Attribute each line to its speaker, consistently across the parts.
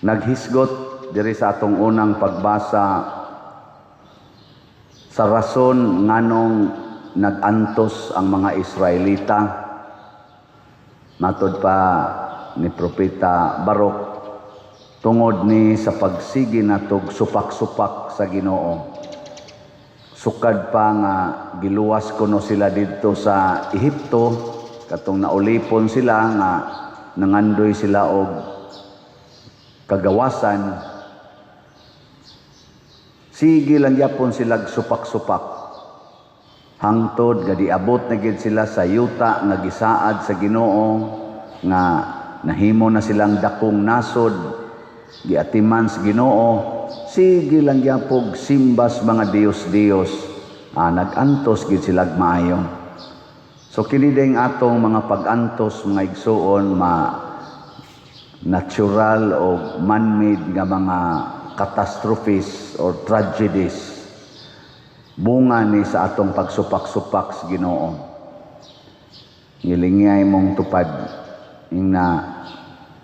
Speaker 1: naghisgot diri sa atong unang pagbasa sa rason nganong nagantos ang mga Israelita. Matod pa ni propeta Barok tungod ni sa pagsigi natog supak-supak sa Ginoo. Sukad pa nga giluwas kuno sila didto sa Ehipto katong naulipon sila nga nangandoy sila og kagawasan. Sige lang yapon sila supak-supak hangtod gadi abot na gid sila sa yuta nga gisaad sa Ginoo nga nahimo na silang dakong nasod giatiman sa Ginoo. Sige lang yapog simbas mga Dios-Dios ah, nagantos gid sila maayo. So kini ding atong mga pagantos mga igsuon ma natural o man-made nga mga catastrophes or tragedies. Bunga ni sa atong pagsupak-supak sa Ginoo. Ngilingay mong tupad na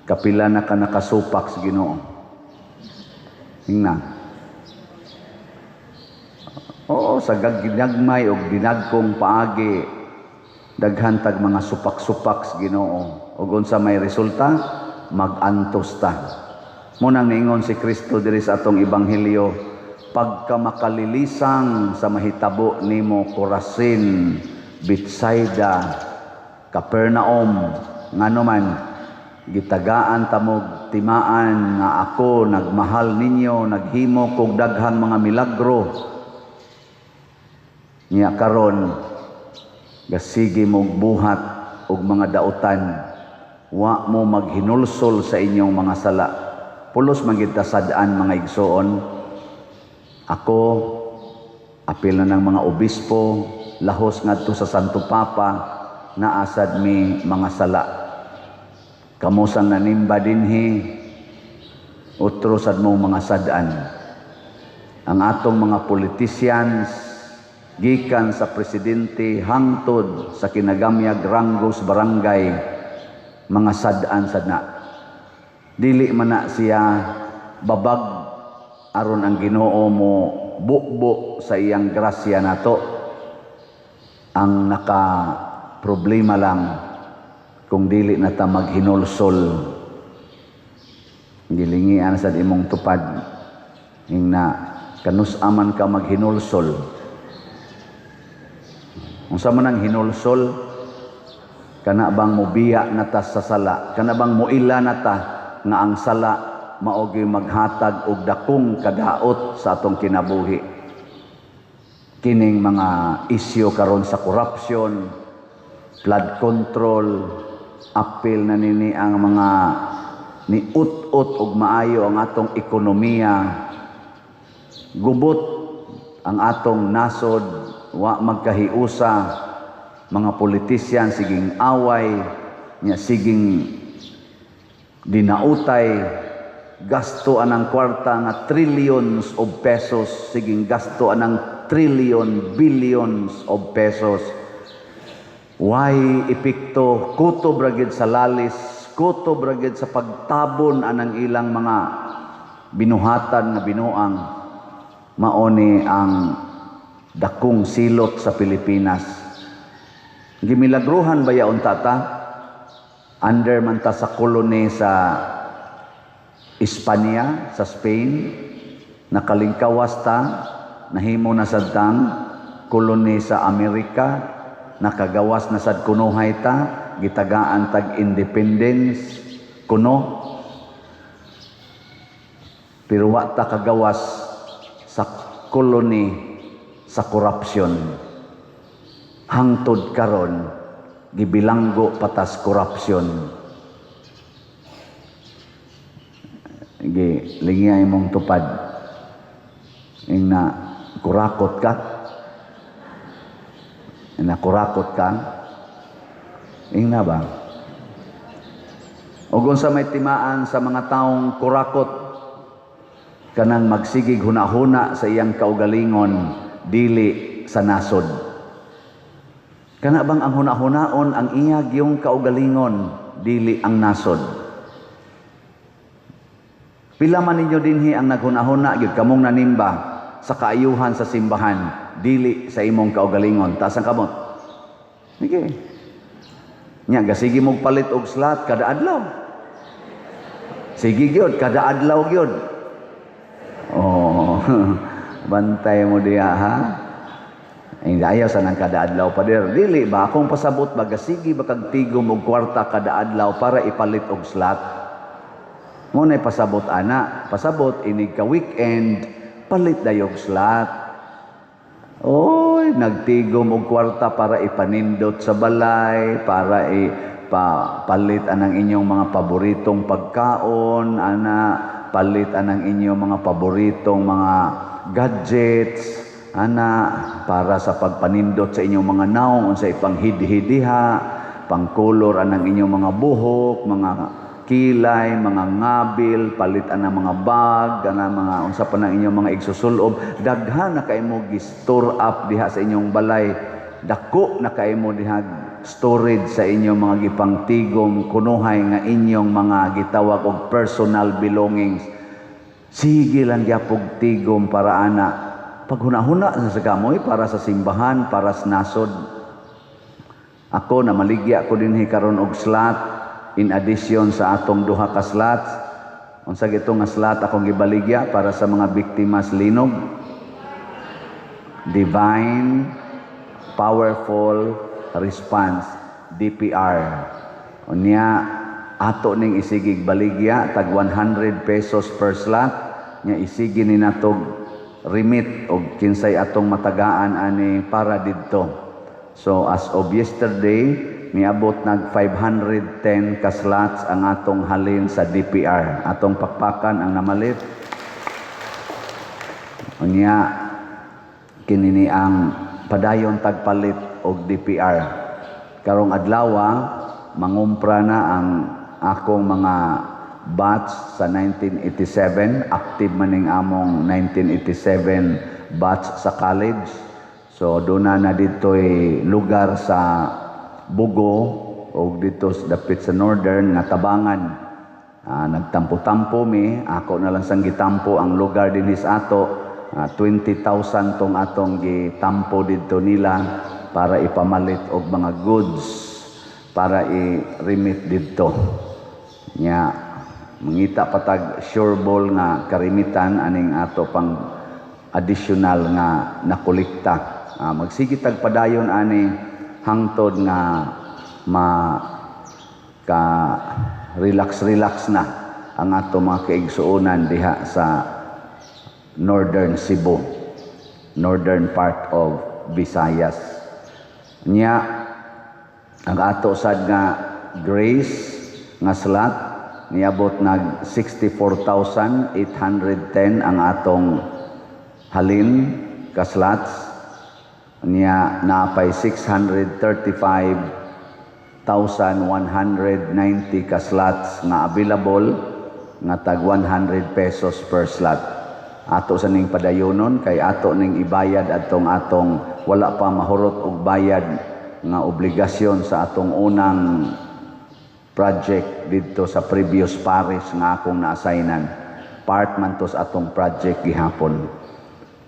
Speaker 1: kapila na ka nakasupak sa Ginoo. Ing na Oo, sa gagginagmay o dinagkong paagi, daghan tag mga supak-supak sa Ginoo. Ug unsa may resulta, magantos ta. Munang niingon si Kristo diri sa atong ebanghelyo, pagka makalilisang sa mahitabo nimo Corazin, Bethsaida, Capernaum, ngano man gitagaan tamog timaan nga ako nagmahal ninyo, naghimo kog daghang mga milagro niya karon gasigi mo buhat og mga dautan wa mo maghinulsol sa inyong mga sala. Pulos man gid ta sad-an mga igsoon. Ako apil na ng mga obispo lahos ngadto sa Santo Papa naasad mi mga sala. Kamo sang nanimba dinhi utro mo mga sad-an ang atong mga politicians gikan sa presidente hangtod sa kinagamyag ranggos barangay mga sad-an sad na dili man na siya babag aron ang Ginoo mo bukbo sa iyang grasya nato. Ang naka problema lang kung dili na ta maghinulsol. Gilingian sa imong tupad. Ing na kanus-aman ka maghinulsol? Unsa man ang hinulsol kana bang mobiya na ta sa sala? Kana bang moila na ta nga ang sala maogi maghatag og dakong kadaot sa atong kinabuhi? Kining mga isyu karon sa corruption flood control apil na nini ang mga ni ut-ut og maayo ang atong ekonomiya. Gubot ang atong nasod wa magkahiusa mga politisyan siging away nya siging dinautay. Gasto anang kwarta nga trillions of pesos siging gasto anang trillion billions of pesos. Why epekto? Kutob ragid sa lalis kutob ragid sa pagtabon anang ilang mga binuhatan nga binuang. Maoni ang dakong silot sa Pilipinas. Gimilagruhan ba yaon tata? Under man ta sa kolony sa Espanya, sa Spain, nakalingkawas ta, nahimo na sad tang kolony sa Amerika, nakagawas na sad kunuhay ta, gitagaan tag independence kuno. Pero wa ta kagawas sa kolony sa korupsyon. Hangtod karon gibilanggo patas korupsyon. Gi lingay mong tupad. Ing na kurakot ka. Ing na kurakot ka. Ing na ba? O sa may timaan sa mga taong kurakot kanang magsigig hunahuna sa iyang kaugalingon dili sa nasod. Kana bang ang hunahunaon ang iyag yung kaugalingon dili ang nasod. Pila man ninyo dinhi ang naghunahuna gyud kamong nanimba sa kaayuhan sa simbahan dili sa imong kaugalingon taas ang kamot. Sige. Nya gasigi mong palit og slot kada adlaw. Sige gyud kada adlaw gyud. Oh. Bantay mo diha ha. Ay ayaw sa nang kada adlaw pa der. Dili ba akong pasabot ba gasigi ba kag tigom og kwarta kada adlaw para ipalit og slot. Mo pasabot ana, pasabot inig ka weekend palit dayog slot. Oy, nagtigom og kwarta para ipanindot sa balay, para i pa, palit anang inyong mga paboritong pagkaon, ana palit anang inyong mga paboritong mga gadgets, ana para sa pagpanindot sa inyong mga naong unsa ipanghidhidiha, pangkolor anang inyong mga buhok, mga kilay, mga ngabil, palit ana mga bag, ana mga unsa pa nang inyong mga igsusulob, daghan na kay mo gi-store up diha sa inyong balay. Dako na kay mo diha storage sa inyong mga gipangtigom kunuhay nga inyong mga gitawag og personal belongings. Sige lang gyapog tigom para ana paghuna-huna sa gamoy para sa simbahan, para sa nasod. Ako na maligya ko dinhi karon og slot in addition sa atong duha ka slots. Unsa gito nga slot akong gibaligya para sa mga biktima sa linog? Divine Powerful Response DPR. Unya ato ning isigig baligya tag 100 pesos per slot nya isigi ni natog remit og kinsay atong matagaan ani para didto. So as of yesterday, niabot nag 510 ka slots ang atong halin sa DPR. Atong pakpakan ang namalit. Unya kini ni ang padayon tagpalit og DPR. Karong adlawa mangumpra na ang akong mga batch sa 1987, active maning among 1987 batch sa college. So doon na na dito'y lugar sa Bugo o dito sa dapit sa northern nga tabangan. Ah, nagtampo-tampo mi, ako na lang sang gitampo ang lugar din is ato. Ah, 20,000 tong atong gitampo dito nila para ipamalit og mga goods para i-remit dito. Nya mangita patag sure ball nga karimitan aning ato pang additional nga nakolekta. Ah, magsige tag padayon ani hangtod nga ma ka relax relax na ang ato mga kaigsuonan diha sa northern Cebu northern part of Visayas nya ang ato sad nga grace nga slot niabot nag 64,810 ang atong halin ka slots niya napay 635,190 ka slots nga available nga tag 100 pesos per slot. Ato sa ning padayonon kay ato ning ibayad atong atong wala pa mahurot og bayad nga obligasyon sa atong unang project dito sa previous parish nga akong na-assignan. Part man to sa atong project gihapon.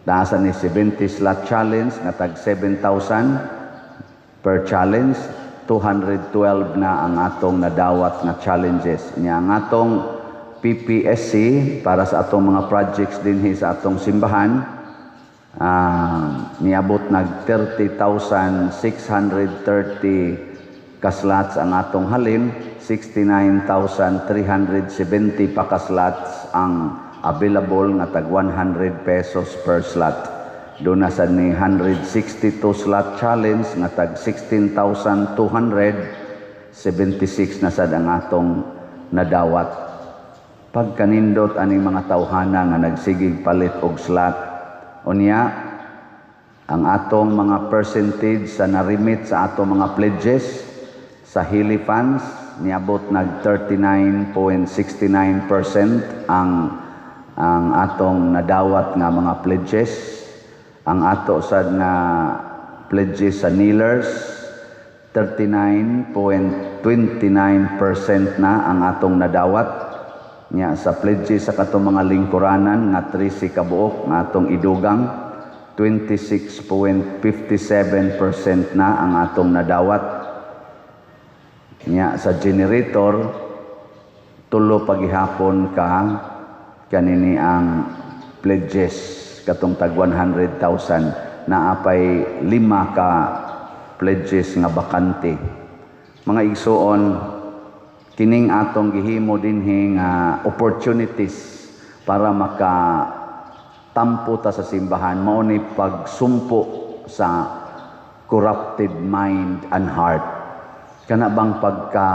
Speaker 1: Nasa ni 70 slot challenge nga tag 7,000 per challenge. 212 na ang atong nadawat nga challenges. Nya ang atong PPSC para sa atong mga projects dinhi sa atong simbahan ah, niabot nag 30,630 ka slots ang atong halin, 69,370 pa ka slots ang available nga tag 100 pesos per slot. Doon sa ni 162 slot challenge nga tag 16,276 na sad ang atong nadawat. Pagkanindot aning mga tawhana nga nagsigig palit og slot. Unya, ang atong mga percentage sa narimit sa atong mga pledges sa Hilly Funds niabot nag 39.69% ang ang atong nadawat nga mga pledges. Ang ato sad nga pledges sa kneelers 39.29% na ang atong nadawat. Nya sa pledge sa katong mga lingkuranan nga 13 kabuok nga atong idugang 26.57% na ang atong nadawat nya sa generator tulo pagihapon ka kanini ang pledges katong tag 100,000 na apay lima ka pledges nga bakante. Mga igsuon kining atong gihimo dinhi nga opportunities para maka tampo ta sa simbahan mao ni pagsumpo sa corrupted mind and heart kana bang pagka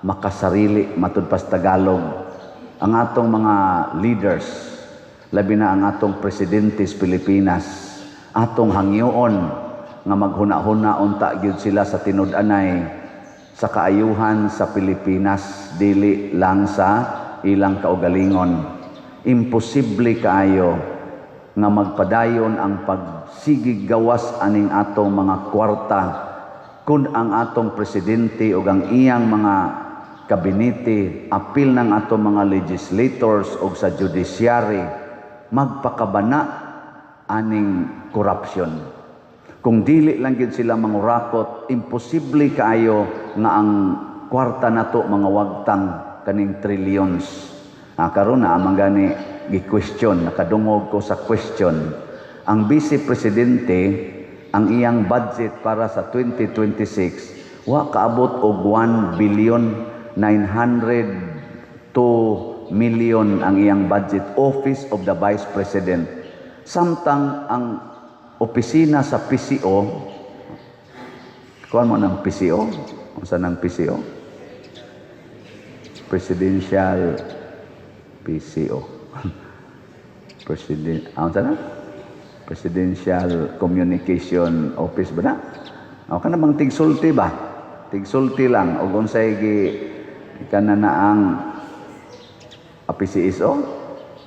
Speaker 1: makasarili matud pas Tagalog ang atong mga leaders labi na ang atong presidente sa Pilipinas atong hangyoon nga maghuna-huna unta gyud sila sa tinud-anay sa kaayuhan sa Pilipinas dili lang sa ilang kaugalingon. Imposible kaayo nga magpadayon ang pagsigig gawas aning atong mga kwarta kun ang atong presidente ug ang iyang mga kabinete apil ng atong mga legislators ug sa judiciary magpakabana aning corruption kung dili lang gid sila mangurakot imposible kaayo nga ang kwarta nato mga wagtang kaning trillions. Ah, karon na amang gani gi-question. Nakadungog ko sa question. Ang vice presidente ang iyang budget para sa 2026 wa kaabot og 1 billion 902 million ang iyang budget office of the vice president. Samtang ang opisina sa PCO kuan mo ng PCO unsa ng PCO presidential PCO president ah, unsa na presidential communication office ba na? O kana bang tigsulti ba? Tigsulti lang. Ug unsay gi kana na ang APCSO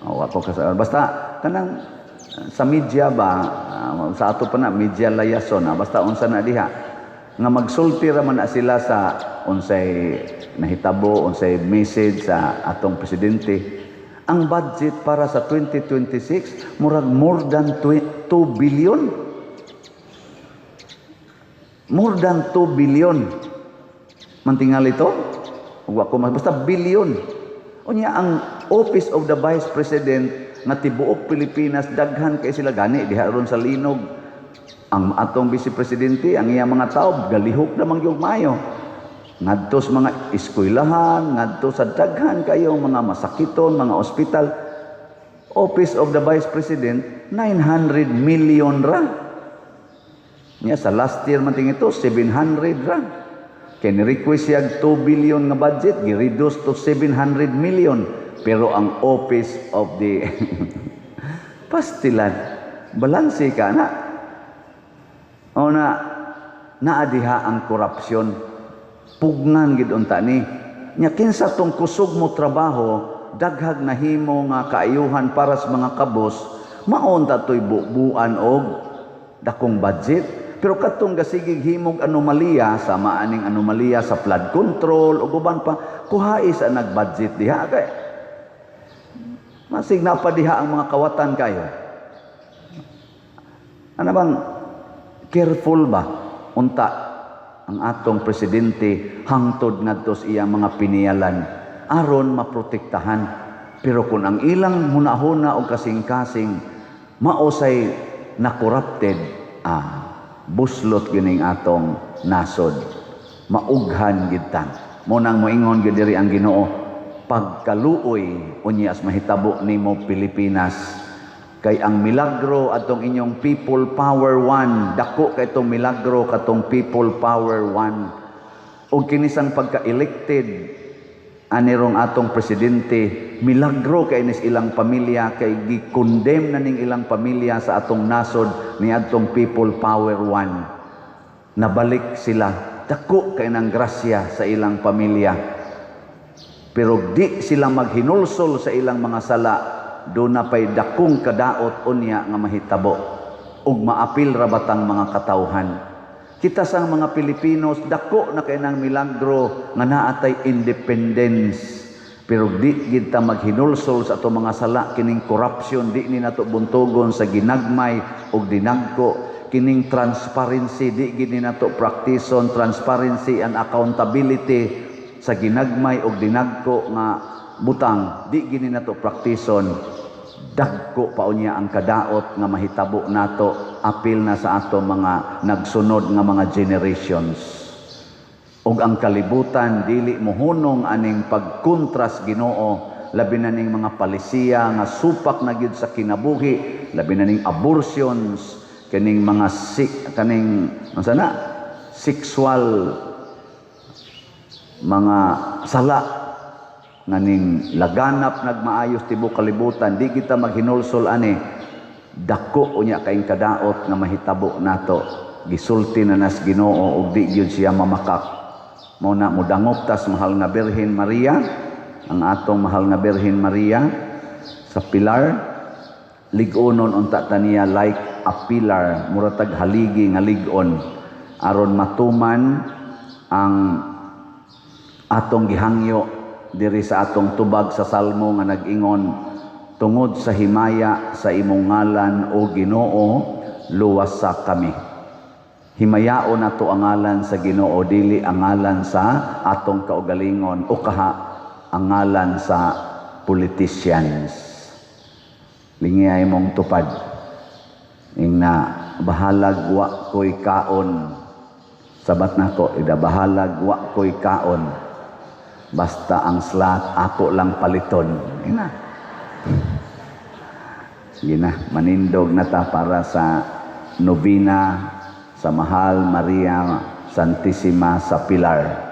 Speaker 1: o ako kasa basta kanang sa media ba ah, sa ato pa na media layason ah, basta unsa na diha nga magsulti ra man na sila sa unsay nahitabo unsay message sa atong presidente ang budget para sa 2026 murag more than 2 billion? More than 2 billion. Mantingal ito? Ako mas basta billion. Unya ang office of the vice president nga tibuok Pilipinas daghan kay sila gani diha ron sa linog. Ang atong vice presidente ang iya mga tao galihok na mangyog mayo ngadto sa mga eskwelahan ngadto sa daghan kayo mga masakiton mga ospital. Office of the vice president 900 million ra. Niya sa last year man ito 700 ra. Kay ni-request siya 2 billion nga budget gi-reduce to 700 million. Pero ang office of the pastilan balanse ka na. O na naadiha ang korupsyon pugnan gid unta ni. Nya kinsa tong kusog mo trabaho daghag nahimo nga kaayuhan para sa mga kabos maon ta toy bubuan og dakong budget. Pero katong gasigig himog anomalya sa maaning anomalya sa flood control ug uban pa kuhai sa nagbudget diha kay. Masig na pa diha ang mga kawatan kayo. Ano bang careful ba? Unta ang atong presidente hangtod ngadto sa iyang mga piniyalan aron maprotektahan. Pero kung ang ilang hunahuna o kasing-kasing maosay na corrupted ah buslot gining atong nasod. Maughan gid ta. Mo nang moingon gid diri ang Ginoo pagkaluoy unya as mahitabo nimo Pilipinas kay ang milagro atong inyong people power one. Dako kay itong milagro katong people power one. Ug kinisang pagka-elected anirong atong presidente milagro kay nis ilang pamilya kay gi-condemn na ning ilang pamilya sa atong nasod ni atong people power one. Nabalik sila. Dako kay nang grasya sa ilang pamilya. Pero di sila maghinulsol sa ilang mga sala do na pay dakong kadaot unya nga mahitabo ug maapil ra batang mga katawhan. Kita sang mga Pilipinos dako na kay nang milagro nga naatay independence. Pero di gid ta maghinulsol sa ato mga sala kining corruption di ni nato buntogon sa ginagmay ug dinagko. Kining transparency di gid ni nato praktison transparency and accountability sa ginagmay ug dinagko nga butang. Di gid ni nato praktison dagko pa unya ang kadaot nga mahitabo nato. Apil na sa ato mga nagsunod nga mga generations. Ug ang kalibutan dili mohunong aning pagkontras Ginoo. Labi na ning mga palisiya nga supak na gyud sa kinabuhi. Labi na ning abortions. Kaning mga sik kaning ano sana? Sexual mga sala nga ning laganap nagmaayos tibok kalibutan di kita maghinulsol ani. Dako unya kaing kadaot nga mahitabo nato. Gisulti na nas Ginoo ug di gyud siya mamakak. Mo na mudangop tas mahal nga Birhen Maria. Ang atong mahal nga Birhen Maria sa pilar. Ligonon unta taniya like a pillar muratag haligi nga ligon aron matuman ang atong gihangyo diri sa atong tubag sa salmo nga nag-ingon tungod sa himaya sa imong ngalan o Ginoo luwas sa kami. Himayaon nato ang ngalan sa Ginoo dili ang ngalan sa atong kaugalingon o kaha ang ngalan sa politicians. Lingiyay mong tupad. Ing na bahalag wa ko'y kaon. Sabat nako ida bahalag wa ko'y kaon basta ang slot ako lang paliton sige na manindog na ta para sa novena sa Mahal Maria Santissima sa Pilar.